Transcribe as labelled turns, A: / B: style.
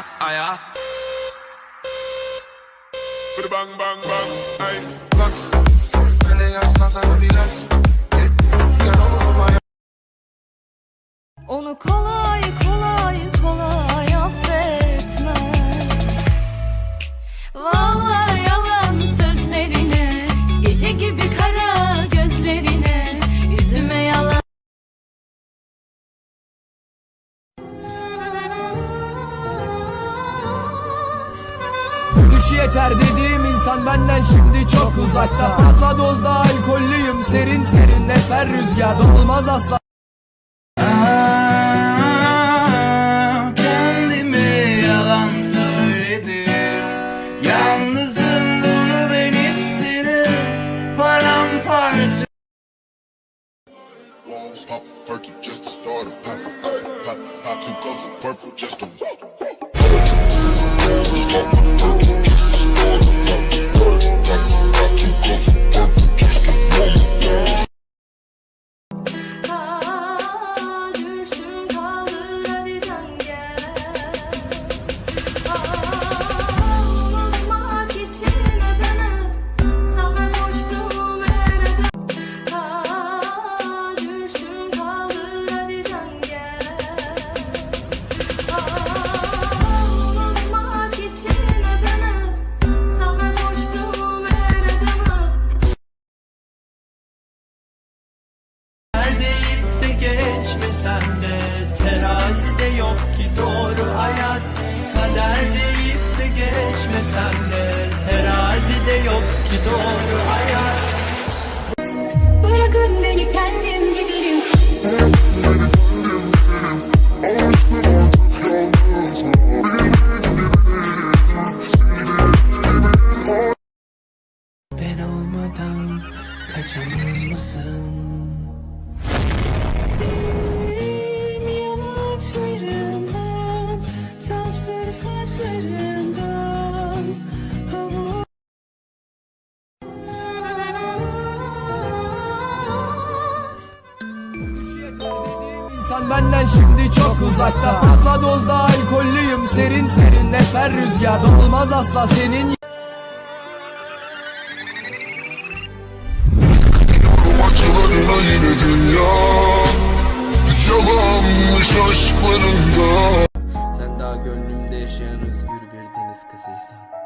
A: aya, aya.
B: Bang bang bang, ay.
C: Sana biraz omuzuma
D: Onu kolay kolay kolay
E: Düşü yeter dediğim insan benden şimdi çok uzakta. Fazla dozda alkollüyüm serin serin eser rüzgar. Olmaz asla.
F: Kendime yalan söyledim. Yalnızım bunu ben istedim. Paramparça
C: pop a perky just to start a pop. Pop, pop two cups of purple just to
F: Terazide yok ki doğru hayat. Kader deyip de geçmesen de Terazide yok ki doğru hayat.
D: Bırakın beni kendim giderim.
F: Ben olmadan kaçamaz mısın?
E: İnsan benden şimdi çok uzakta. Fazla dozda alkollüyüm serin serin eser rüzgar. Olmaz asla senin
G: Gönlümde yaşayan özgür bir deniz kızıysan